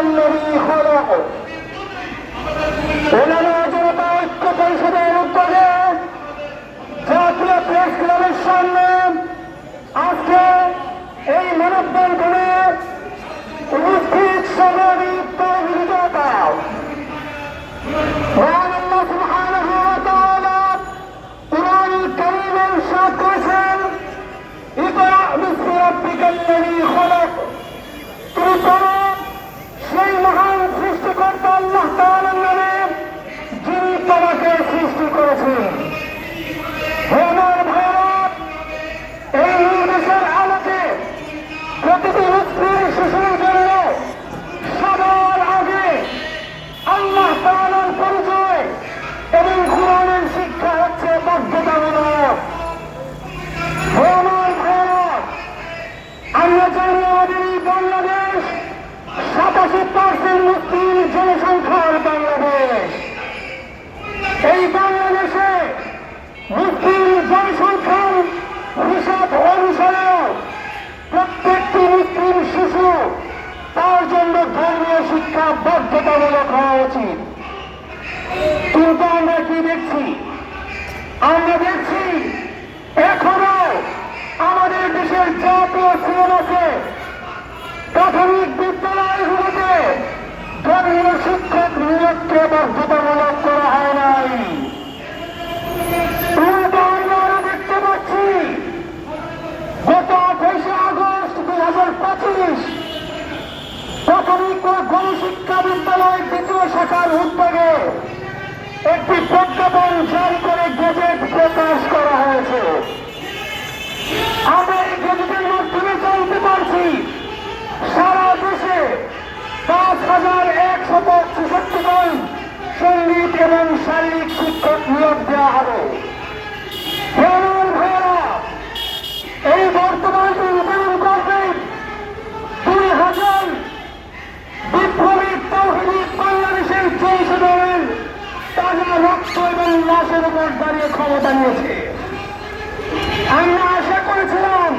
الذي خلق আল্লাহ শিক্ষক নিয়োগকে বাধ্যতামূলক করা হয় নাই। দেখতে পাচ্ছি। গত আঠাইশে আগস্ট দুই হাজার পঁচিশ প্রাথমিক ও গণশিক্ষা বিদ্যালয় দ্বিতীয় শাখার উদ্যোগে একটি প্রজ্ঞাপন জারি করে গেজেট প্রকাশ করা হয়েছে আমরা এই গেজেটের মাধ্যমে জানতে পারছি সারা দেশে পাঁচ হাজার একশত ছেষট্টি জন সংগীত এবং শারীরিক শিক্ষক নিয়োগ দেওয়া হবে। এই বর্তমান রূপায়ণ করবেন, দুই হাজার বিপ্লবী তৌহিদি বাংলাদেশের চৌষে দলের তাজা রক্ত এবং লাশের উপর দাঁড়িয়ে ক্ষমতা নিয়েছে। আমরা আশা করেছিলাম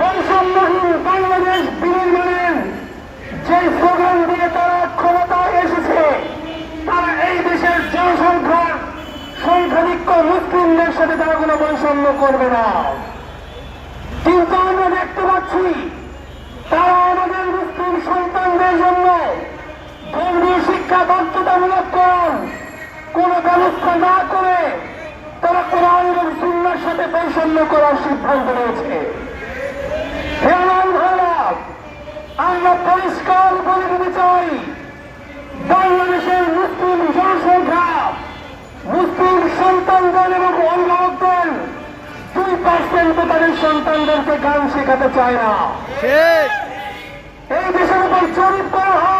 বৈষম্যহীন বাংলাদেশ বিনির্মাণের যে স্লোগান দিয়ে তারা ক্ষমতায় এসেছে তারা এই দেশের জনসংখ্যার সংখ্যাধিক্য মুসলিমদের সাথে তারা কোনো বৈষম্য করবে না কিন্তু আমরা দেখতে পাচ্ছি তারা আমাদের মুসলিম সন্তানদের জন্য ধর্মীয় শিক্ষা বাধ্যতামূলক করার কোন ব্যবস্থা না করে তারা কোরআন এবং সুন্নার বৈষম্য করার সিদ্ধান্ত নিয়েছে। আমার পরিষ্কার বলে দিতে চাই বাংলাদেশের মুসলিম জনসংখ্যা মুসলিম সন্তানদের এবং অভিভাবকদের দুই পার্সেন্ট তাদের সন্তানদেরকে গান শেখাতে চায় না। এই দেশের উপর জরিপ করা হোক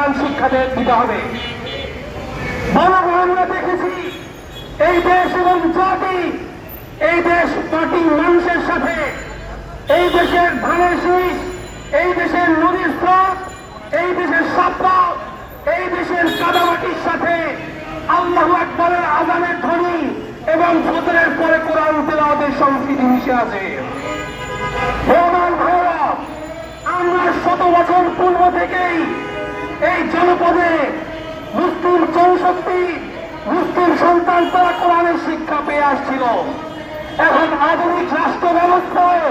নাচ আর শিক্ষা দে- দিতে হবে। বরং আমরা দেখেছি। এই দেশ এবং জাতি, এই দেশ মাটির মানুষের সাথে। এই দেশের ধানের শীষ, এই দেশের নদীর স্রোত, এই দেশের সাপা এই দেশের কাদামাটির সাথে আল্লাহ একবারের আজানের ধ্বনি এবং ফজরের পরে কোরআন তেলাওয়াতের সংস্কৃতি মিশে আছে। আমরা শত বছর পূর্ব থেকেই এই জনপদে মুসলিম জনশক্তি সন্তান তারা কোরআনের শিক্ষা পেয়ে আসছিল। এখন আধুনিক রাষ্ট্র ব্যবস্থায়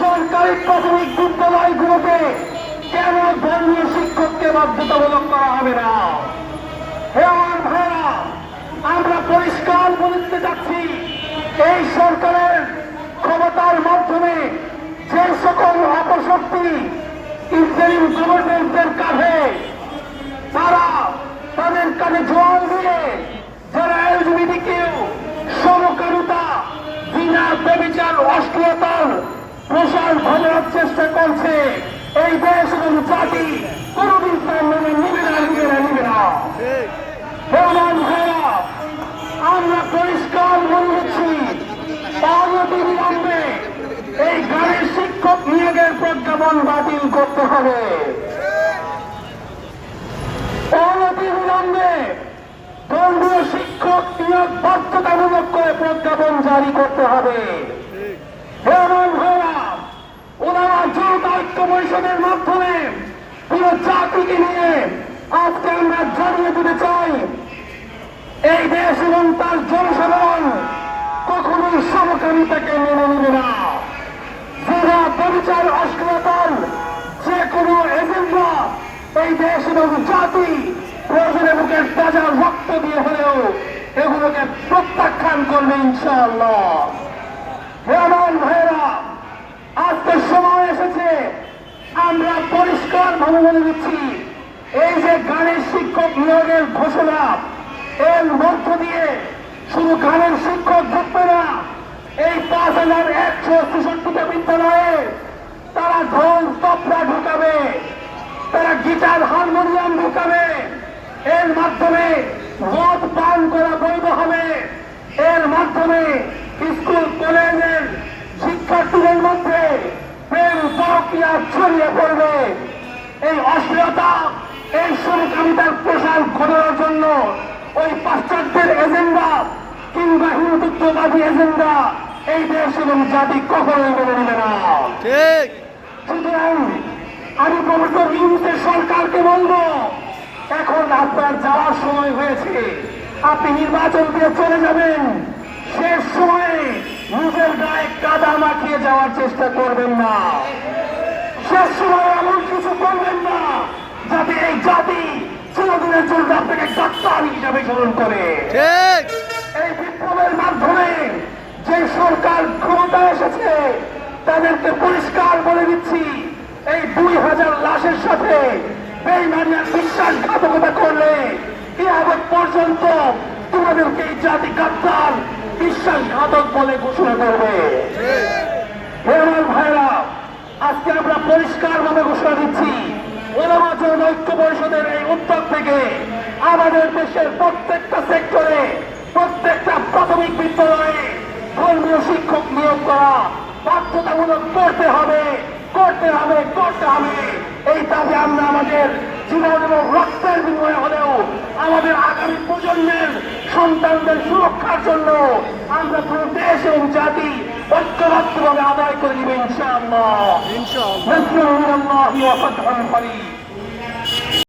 সরকারি প্রাথমিক বিদ্যালয়গুলোতে কেন ধর্মীয় শিক্ষককে বাধ্যতামূলক করা হবে না? হে আমার ভাইরা, আমরা পরিষ্কার বলতে যাচ্ছি, এই সরকারের ক্ষমতার মাধ্যমে যে সকল অপশক্তি ইন্টারিম গভর্নমেন্টের কাঁধে তারা তাদের কাছে জল দিয়ে যারা এলজিবিটি কেউ সমকামিতা বিনা ব্যবচার অশ্লীলতার প্রসার ঘটানোর করছে এই দেশ এবং জাতি কোনদিন তার মেনে নিবে না নিবে না নিবে না। ভাইয়া আমরা পরিষ্কার বলে দিচ্ছি অনতি বিলম্বে এই গানের শিক্ষক নিয়োগের প্রজ্ঞাপন বাতিল করতে হবে। অনতি বিলম্বে ধর্মীয় শিক্ষক নিয়োগ বাধ্যতামূলক করে প্রজ্ঞাপন জারি করতে হবে। ঐক্য পরিষদের মাধ্যমে পুরো জাতিকে নিয়ে আজকে আমরা জানিয়ে দিতে চাই, এই দেশ এবং তার জনসাধারণ কখনোই সমকামিতাকে মেনে নেবে না। যারা পরিচার অশ্লীলতার যে কোনো এজেন্ডা এই দেশ এবং জাতি প্রয়োজনে বুকের তাজা রক্ত দিয়ে হলেও এগুলোকে প্রত্যাখ্যান করবে ইনশাআল্লাহ। আমার ভাইরা আজকে সময় এসেছে। আমরা পরিষ্কার ভাবে বলে দিচ্ছি, এই যে গানের শিক্ষক নিয়োগের ঘোষণা, এর মধ্য দিয়ে শুধু গানের শিক্ষক ঢুকবে না, এই পাঁচ হাজার একশো ছেষট্টিটা বিদ্যালয়ে তারা ঢোল তপরা ঢুকাবে, তারা গিটার, হারমোনিয়াম ঢুকাবে এর মাধ্যমে মদ পান করা বৈধ হবে এর মাধ্যমে স্কুল কলেজের শিক্ষার্থীদের মধ্যে প্রেম পরকিয়া ছড়িয়ে পড়বে। এই অশ্লীলতা এই সমকামিতার প্রসার ঘটানোর জন্য ওই পাশ্চাত্যের এজেন্ডা কিংবা হিন্দুত্ববাদী এজেন্ডা এই দেশ এবং জাতি কখনোই মেনে নেবে না। সুতরাং আমি প্রফেসর ইউনুসের সরকারকে বলব এখন আপনার যাওয়ার সময় হয়েছে। আপনি নির্বাচন দিয়ে চলে যাবেন। শেষ সময়ে নিজের গায়ে কাদা মাখিয়ে যাওয়ার চেষ্টা করবেন না। শেষ সময় এমন কিছু করবেন না যাতে এই জাতি চিরদিনের জন্য আপনাকে ডাক্তার হিসাবে গ্রহণ করে। এই বিপ্লবের মাধ্যমে যে সরকার ক্ষমতায় এসেছে তাদেরকে পরিষ্কার বলে দিচ্ছি এই দুই হাজার লাশের সাথে বেইমানিয়ার বিশ্বাসঘাতকতা করলে ইয়াবৎ পর্যন্ত তোমাদেরকে এই জাতি গাদ্দার বিশ্বাসঘাতক বলে ঘোষণা করবে। আজকে আমরা পরিষ্কার ভাবে ঘোষণা দিচ্ছি ঐক্য পরিষদের এই উদ্যোগ থেকে আমাদের দেশের প্রত্যেকটা সেক্টরে, প্রত্যেকটা প্রাথমিক বিদ্যালয়ে ধর্মীয় শিক্ষক নিয়োগ করা বাধ্যতামূলক করতে হবে করতে হবে করতে হবে। এই দাবি আমরা আমাদের জীবন এবং রক্তের বিনিময়ে হলেও আমাদের আগামী প্রজন্মের সন্তানদের সুরক্ষার জন্য আমরা পুরো দেশ এবং জাতি ঐক্যবদ্ধভাবে আদায় করে নেবে ইনশাআল্লাহ। ইনশাআল্লাহ।